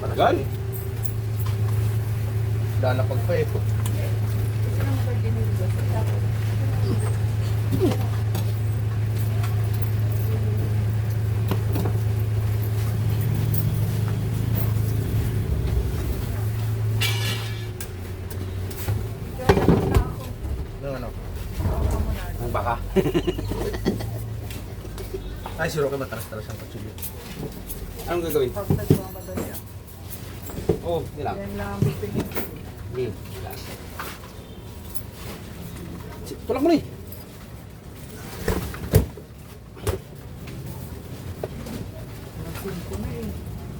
Gan. Dala pagpa eh. Ano? Baka. Ay, si Roque mataras-taras ang kutsilyo. Anong gagawin? Oh, nilang. Yan lang ang pipigil. Hmm. Tulak mo na eh. Eh.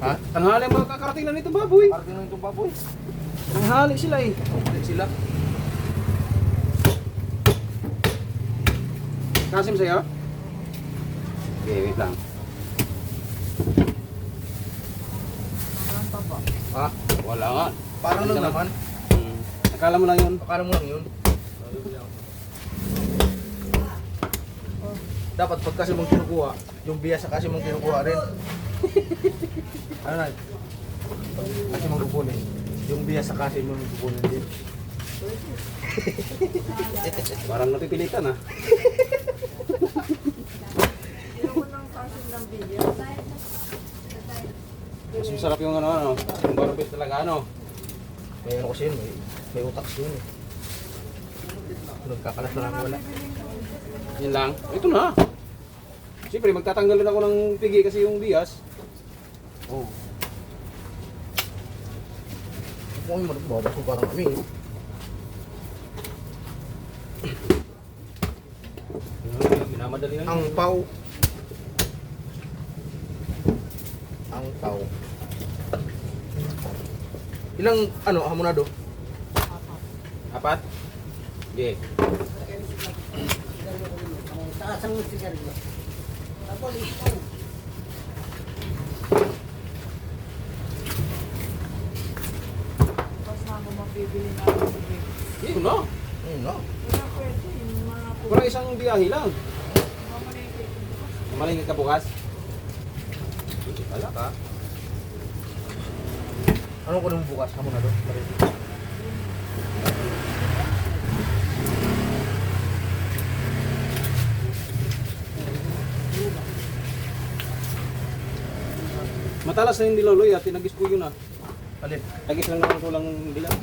Ha? Tanghali ang makakarating na nito baboy. Parang na itong baboy. Tanghali sila eh. Hindi sila. Kasim sa'yo? Okay, wait lang. Saan pa ba? Ha? Wala nga. Parang lang naman. Hmm. Akala mo lang yun. Akala mo lang yun. Dapat pag kasi mong kinukuha, yung biya sa kasi mong kinukuha rin. ano na? Kasi mong kukunin. Yung biya sa kasi mong kukunin din. Parang napipilitan ah. Hindi ko nang kasin ng biya. Mas masarap yung ano, ano. Yung barbit talaga ano. May ano kasi yun, may, may utak siya yun eh. Nagkakalas na lang wala. Yan lang. Ito na. Siyempre, magtatanggal din ako ng pigi kasi yung bias. Oh. Kung mo babas ko parang kami. Minamadali lang. Ang pau. Ang pau. Ilang ano hamonado? Apat? Okay. Tapos na ako mabibili na ng bibig. Yun na. Hmm, no. Wala pwede. Yung mga Parang isang biyahe lang. mamalike. Malingit ka bukas. Pala ka. Ano ko nung bukas hamonado? Matalas na yung diloloy at tinagis ko yun ah. Alin? Tagis lang naman ko lang dilaw.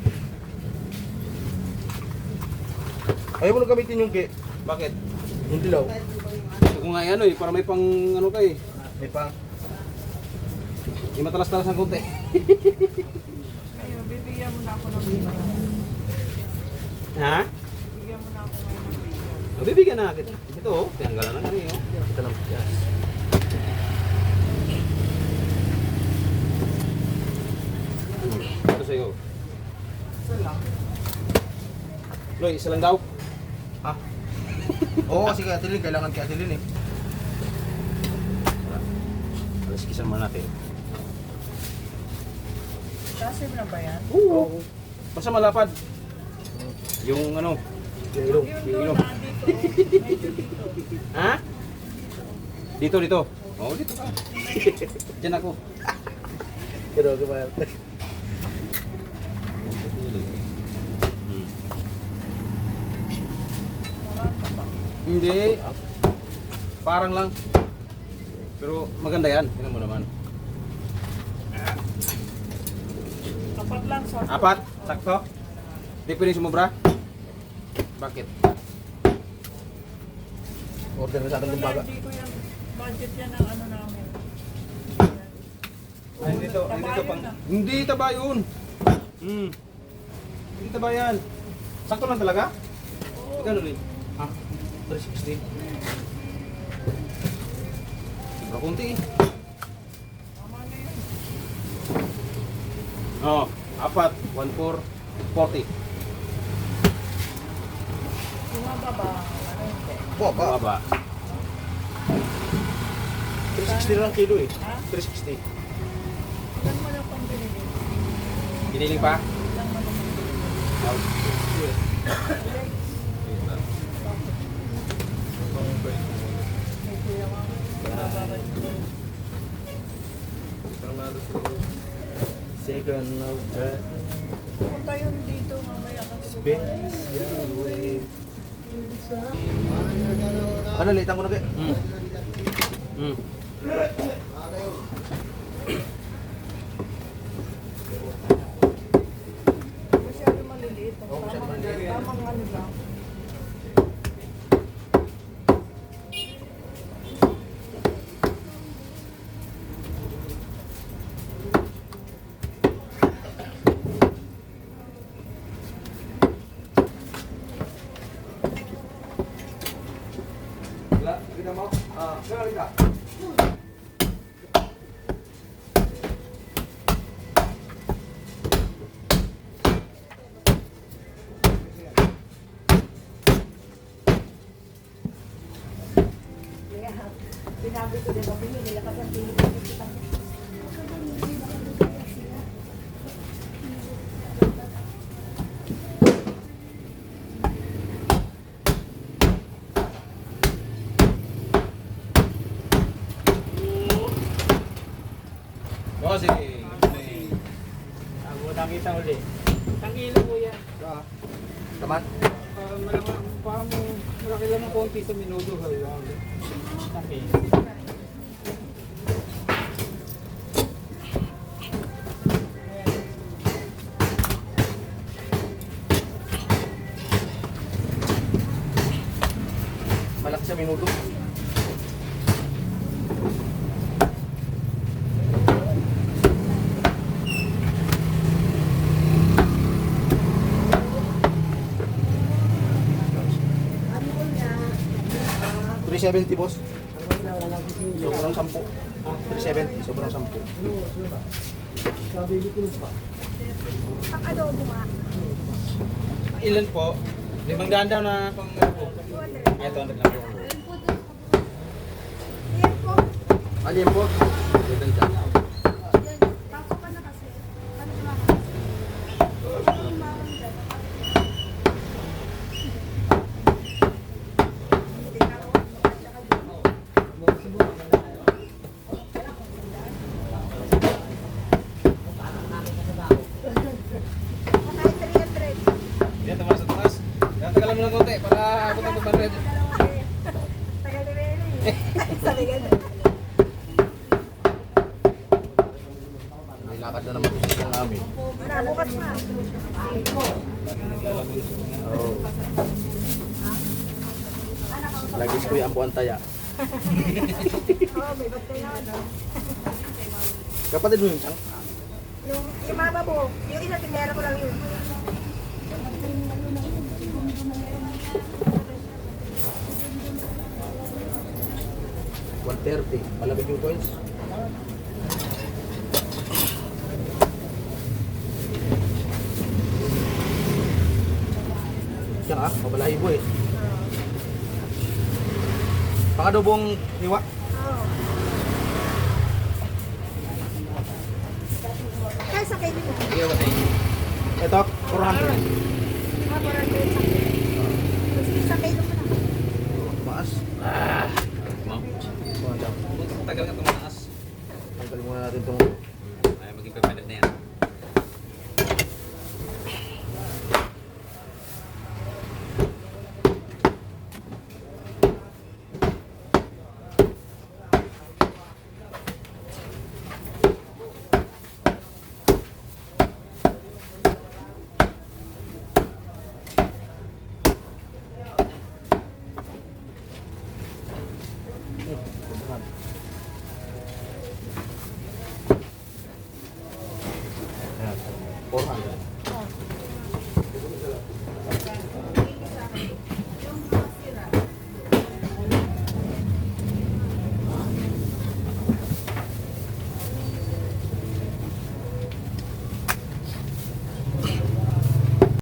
Ayaw mo na gamitin yung ki. Bakit? Yung dilaw. Gusto ko nga yan eh, para may pang ano ka eh. May pang. Yung matalas-talas ng konti. Ngayon, bibigyan mo na ako ng biya. ha? Bibigyan mo na ako ng. O, bibigyan na kita. Ito oh, tiyanggalan na kami oh. Ito lang. Yan. Ito sa'yo. Isa lang. Loy, isa lang daw. Ha? Oo, kasi kay Atilin, kailangan kay Atilin eh. Alas kisan mo natin. Kasim na ba yan? Oo. Basta malapad. Yung ano, Yung ilong. Yun Yung ilong. ha? Dito, dito. Oo, dito ka. Diyan ako. Pero pa ba? Hindi. Parang lang. Pero maganda yan. Tingnan mo naman. Apat lang sa Apat? Sakto? Hindi pwede sumubra? Bakit? Order na sa atin ng baga. Hindi ko yan. Budget yan ang ano namin. Ay, dito, Taba dito yun pang... Hindi taba yun. Hmm. Hindi taba yan. Sakto lang talaga? Oo. Gano'n rin. Ha? 360. Sobra kunti eh. Tama na yun. Oo. Apat. 1, 4, 40. Bumaba ba? Ano hindi? Baba. Baba. 360 lang kilo eh. Ha? 360. Saan mo lang pang binili? Giniling pa? Saan mo lang pang binili? Kuya ka. Second of that Punta yun dito mamaya special way. Ano, litan ko na kayo? Mm. Mm. Masyado maliliit. Oo, masyado maliliit. Tamang ano lang. Wala, kita mo? Ah, kaya ka. Sinabi ko din, hindi nila kasi ang pinili kita. Oh, sige. Ako nakita uli. Isang kilo po yan. Taman? Uh, malaki, parang malaki lang ng konti sa minuto. Kilo. Malaki sa minuto. Three seventy boss. Sobrang sampu. 370, sobrang sampu. Ang adobo nga. Ilan po? Limang daan daw na pang ano po. Ay, ito, ano lang po. Ayan po. Alien po. Dito dyan. Yan. Pasok ka na kasi. Ano ba? Yung bawang dyan. Hindi na ako. Tsaka dito. Patay 300. Yan, tumaas na tumaas. Yan, tagalan mo ng konti para abot ang 200. Tagal ni Rene eh. Sabi ganun. Lakad na naman sa namin. Wala, bukas na. Oo. Lagi ko yung ampuan taya. Kapatid mo yung chang? Yung, yung mama mo, yung isa tinera ko lang yun. One thirty. Malamig yung coins. ka na ah. Mabalahibo eh. Pakadobong hiwa. Kaya sa kayo. Ito, 400. Ah, 400. Polo.